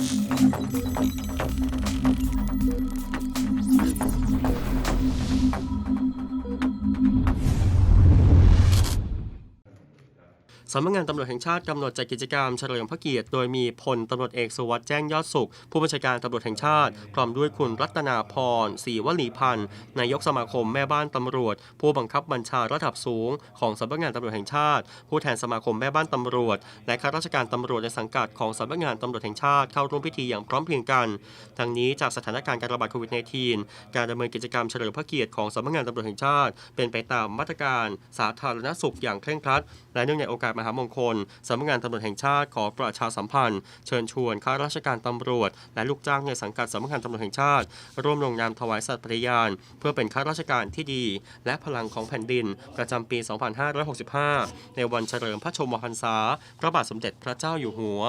Thank you. สำนักงานตำรวจแห่งชาติกำหนดจัดกิจกรรมเฉลิมพระเกียรติ โดยมีพลตำรวจเอกสุวัสด์แจ้งยอดสุข ผู้บัญชาการตำรวจแห่งชาติ พร้อมด้วยคุณรัตนาพรศรีวลีพันธ์นายกสมาคมแม่บ้านตำรวจ ผู้บังคับบัญชาระดับสูง ของสำนักงานตำรวจแห่งชาติ ผู้แทนสมาคมแม่บ้านตำรวจ และข้าราชการตำรวจในสังกัดของสำนักงานตำรวจแห่งชาติเข้าร่วมพิธีอย่างพร้อมเพรียงกันทั้งนี้จากสถานการณ์การระบาดโควิด -19 การดำเนินกิจกรรมเฉลิมพระเกียรติของสำนักงานตำรวจแห่งชาติ เป็นไปตามมาตรการสาธารณสุขอย่างเคร่งครัด และเนื่องในโอกาสมหามงคลสำนักงานตำรวจแห่งชาติขอประชาสัมพันธ์ เชิญชวนข้าราชการตำรวจ และลูกจ้างในสังกัดสำนักงานตำรวจแห่งชาติ ร่วมลงนามถวายสัตย์ปฏิญาณ เพื่อเป็นข้าราชการที่ดี และพลังของแผ่นดิน ประจำปี 2565 ในวันเฉลิมพระชนมพรรษา พระบาทสมเด็จพระเจ้าอยู่หัว